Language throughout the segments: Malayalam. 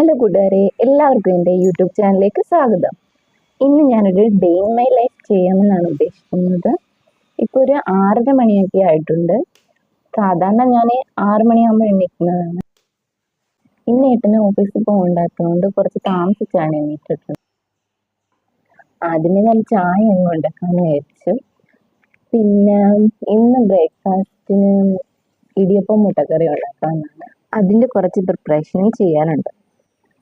ഹലോ കൂട്ടുകാരെ എല്ലാവർക്കും എന്റെ യൂട്യൂബ് ചാനലിലേക്ക് സ്വാഗതം. ഇന്ന് ഞാനൊരു ഡേ ഇൻ മൈ ലൈഫ് ചെയ്യാമെന്നാണ് ഉദ്ദേശിക്കുന്നത്. ഇപ്പോൾ ഒരു ആറര മണിയൊക്കെ ആയിട്ടുണ്ട്. സാധാരണ ഞാൻ ആറ് മണിയാകുമ്പോൾ എണീക്കുന്നതാണ്. ഇന്ന് ഏട്ടന് ഓഫീസിൽ പോകണ്ടാത്തതുകൊണ്ട് കുറച്ച് താമസിച്ചാണ് എണീറ്റിട്ടുള്ളത്. ആദ്യമേ ഞാൻ ചായ ഒന്നും ഉണ്ടാക്കാമെന്ന് വിചാരിച്ചു. പിന്നെ ഇന്ന് ബ്രേക്ക്ഫാസ്റ്റിന് ഇടിയപ്പം മുട്ടക്കറി ഉണ്ടാക്കാമെന്നാണ്. അതിന്റെ കുറച്ച് പ്രിപ്പറേഷനും ചെയ്യാനുണ്ട്.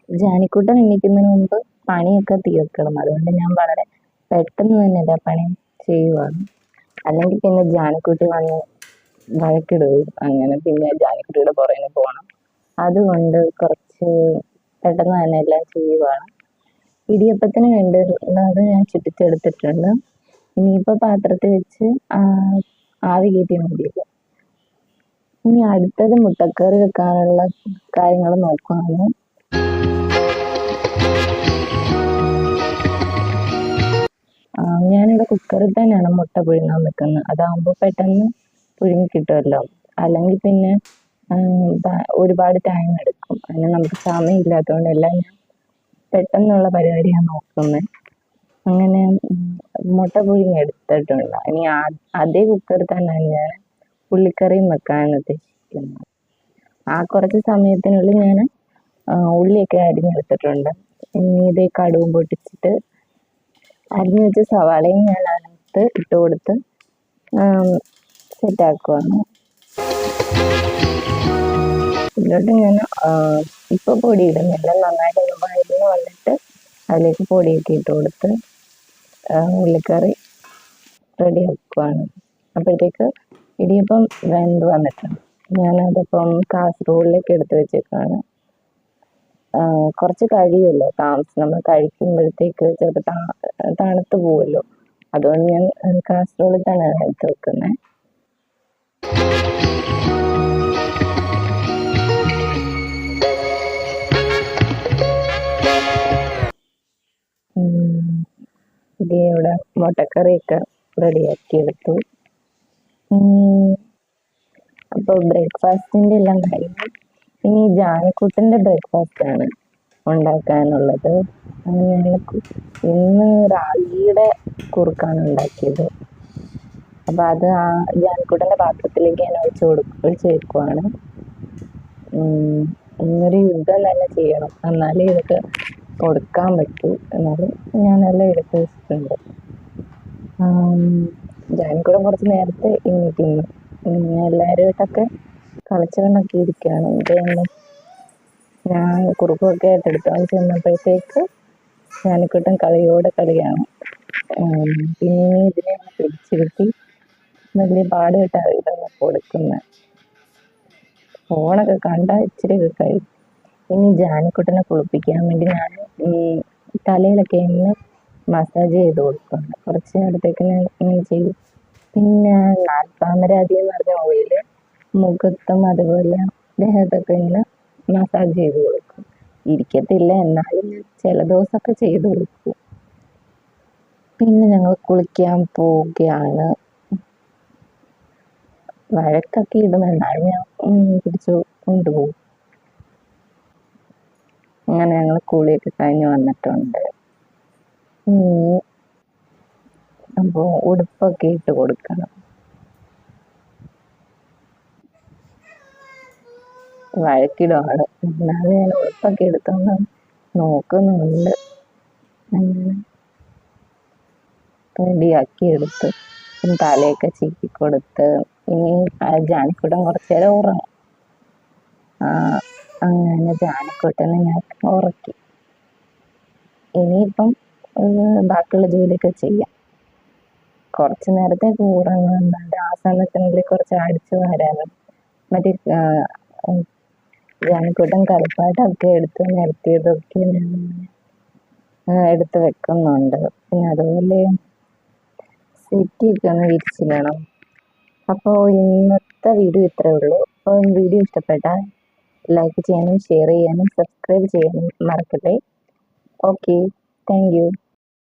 ജാനിക്കുട്ടൻ എണീക്കുന്നതിന് മുമ്പ് പണിയൊക്കെ തീർക്കണം. അതുകൊണ്ട് ഞാൻ വളരെ പെട്ടെന്ന് തന്നെ എല്ലാ പണി ചെയ്യുവാണ്. അല്ലെങ്കിൽ പിന്നെ ജാനിക്കുട്ടി വന്ന് വഴക്കിടുകയും അങ്ങനെ പിന്നെ ജാനിക്കുട്ടിയുടെ പുറകിന് പോകണം അതുകൊണ്ട് കുറച്ച് പെട്ടെന്ന് തന്നെ എല്ലാം ചെയ്യുവാണ്. ഇടിയപ്പത്തിന് വേണ്ടുന്നത് ഞാൻ ചുറ്റിച്ചെടുത്തിട്ടുണ്ട്. ഇനിയിപ്പോൾ പാത്രത്തിൽ വെച്ച് ആവി കയറ്റിയാൽ മതിയല്ലോ ഇനി അടുത്തത് മുട്ടക്കറി വെക്കാനുള്ള കാര്യങ്ങൾ നോക്കുകയാണ് ഞാനിവിടെ കുക്കറിൽ തന്നെയാണ് മുട്ട പുഴുങ്ങാൻ വെക്കുന്നത് അതാകുമ്പോൾ പെട്ടെന്ന് പുഴുങ്ങി കിട്ടുമല്ലോ അല്ലെങ്കിൽ പിന്നെ ഒരുപാട് ടൈം എടുക്കും. അതിന് നമുക്ക് സമയം സമയമില്ലാത്തതുകൊണ്ട് എല്ലാം ഞാൻ പെട്ടെന്നുള്ള പരിപാടിയാണ് നോക്കുന്നത്. അങ്ങനെ മുട്ട പുഴുങ്ങി എടുത്തിട്ടുണ്ട്. ഇനി അതേ കുക്കറിൽ തന്നെയാണ് ഞാൻ ഉള്ളിക്കറിയും വെക്കാൻ ഉദ്ദേശിക്കുന്നത്. ആ കുറച്ച് സമയത്തിനുള്ളിൽ ഞാൻ ഉള്ളിയൊക്കെ അരിഞ്ഞെടുത്തിട്ടുണ്ട്. ഇനി ഇതേ കടുവും പൊട്ടിച്ചിട്ട് അരിഞ്ഞു വെച്ച സവാളയും ഞാൻ അതിനകത്ത് ഇട്ട് കൊടുത്ത് സെറ്റാക്കുവാണ് ഇതിലോട്ട് ഞാൻ ഇപ്പോൾ പൊടി ഇടുന്നില്ല നന്നായിട്ട് ഒന്ന് വന്നിട്ട് അതിലേക്ക് പൊടിയൊക്കെ ഇട്ട് കൊടുത്ത് ഉള്ളിക്കറി റെഡി ആക്കുവാണ്. അപ്പോഴത്തേക്ക് ഇടിയപ്പം വെന്ത് വന്നിട്ടുണ്ട്. ഞാനതിപ്പം കാസർഗോഡിലേക്ക് എടുത്ത് വെച്ചേക്കാണ് കുറച്ച് കഴിയുമല്ലോ. താമസം നമ്മൾ കഴിക്കുമ്പോഴത്തേക്ക് ചിലപ്പോൾ താ തണുത്ത് പോവുമല്ലോ അതുകൊണ്ട് ഞാൻ കാസർഗോഡിൽ തന്നെയാണ് എടുത്ത് വെക്കുന്നത് ഇത് ഇവിടെ മുട്ടക്കറിയൊക്കെ റെഡിയാക്കി എടുത്തു. അപ്പോൾ ബ്രേക്ക്ഫാസ്റ്റിന്റെ എല്ലാം കഴിഞ്ഞു. ഇനി ജാനിക്കുട്ടന്റെ ബ്രേക്ക്ഫാസ്റ്റ് ആണ് ഉണ്ടാക്കാനുള്ളത്. ഇന്ന് റാഗിയുടെ കുറുക്കാണ് ഉണ്ടാക്കിയത്. അപ്പോൾ അത് ആ ജാനിക്കുട്ടന്റെ പാത്രത്തിലേക്ക് ഞാൻ ഒഴിച്ച് കൊടുക്കും ഒഴിച്ച് വെക്കുവാണ്. ഇന്നൊരു യുദ്ധം തന്നെ ചെയ്യണം. എന്നാലേ ഇതൊക്കെ കൊടുക്കാൻ പറ്റൂ. എന്നാലും ഞാനെല്ലാം എടുത്ത് വെച്ചിട്ടുണ്ട്. ജാനിക്കുട്ടൻ കുറച്ച് നേരത്തെ എണീറ്റിരുന്നു. എല്ലാവരുമായിട്ടൊക്കെ കളിച്ചു ഇരിക്കുകയാണ്. എന്ത് ഇത് ഞാൻ കുറുക്കൊക്കെ ആയിട്ട് എടുത്തോണ്ട് ചെന്നപ്പോഴത്തേക്ക് ജാനിക്കുട്ടൻ കളിയോടെ കളിയാണ്. പിന്നെ ഇതിനെ പിടിച്ചിരുത്തി വലിയ പാടുപെട്ടാണ് ഇതൊന്ന് കൊടുക്കുന്നത് ഫോണൊക്കെ കണ്ട ഇച്ചിരി കഴിയും ഇനി ജാനിക്കുട്ടനെ കുളിപ്പിക്കാൻ വേണ്ടി ഞാൻ ഈ തലയിലൊക്കെ ഇന്ന് മസാജ് ചെയ്ത് കൊടുക്കുന്നുണ്ട് കുറച്ച് നേരത്തേക്ക് ഞാൻ ഇങ്ങനെ ചെയ്യും. പിന്നെ നാൽപ്പാമരാതി എന്ന് പറഞ്ഞ ഓയിൽ മുഖത്തും അതുപോലെ ദേഹത്തൊക്കെ ഇങ്ങനെ മസാജ് ചെയ്ത് കൊടുക്കും. ഇരിക്കത്തില്ല എന്നാലും ചില ദിവസമൊക്കെ ചെയ്ത് കൊടുക്കും. പിന്നെ ഞങ്ങൾ കുളിക്കാൻ പോവുകയാണ്. വഴക്കൊക്കെ ഇടും എന്നാലും ഞാൻ പിടിച്ചു കൊണ്ടുപോകും. അങ്ങനെ ഞങ്ങൾ കുളിയൊക്കെ കഴിഞ്ഞ് വന്നിട്ടുണ്ട്. അപ്പോൾ ഉടുപ്പൊക്കെ ഇട്ട് കൊടുക്കണം. വഴക്കിടുവാണ്. അല്ലാതെ ഞാൻ ഉടുപ്പൊക്കെ എടുത്തോണ്ട് നോക്കുന്നുണ്ട്. അങ്ങനെ റെഡിയാക്കി എടുത്ത് തലയൊക്കെ ചീക്കി കൊടുത്ത് ഇനി ജാനിക്കുട്ടൻ കുറച്ച് നേരം ഉറങ്ങും. ആ, അങ്ങനെ ജാനിക്കുട്ടനെ ഞാൻ ഉറക്കി. ഇനിയിപ്പം ബാക്കിയുള്ള ജോലിയൊക്കെ ചെയ്യാം. കുറച്ച് നേരത്തേക്ക് ഉറങ്ങുന്നുണ്ട് ആ സമയത്തിനുള്ളിൽ കുറച്ച് അടിച്ചു വരാനും. മറ്റേ ജാനിക്കുട്ടൻ കളിപ്പാട്ടമൊക്കെ എടുത്ത് നിരത്തിയതൊക്കെ ഞാൻ എടുത്ത് വെക്കുന്നുണ്ട്. പിന്നെ അതുപോലെ സെറ്റിയൊക്കെ ഒന്ന് വിരിച്ചിടണം. അപ്പോൾ ഇന്നത്തെ വീഡിയോ ഇത്രേ ഉള്ളൂ. അപ്പോൾ വീഡിയോ ഇഷ്ടപ്പെട്ടാൽ ലൈക്ക് ചെയ്യാനും ഷെയർ ചെയ്യാനും സബ്സ്ക്രൈബ് ചെയ്യാനും മറക്കട്ടെ ഓക്കെ താങ്ക്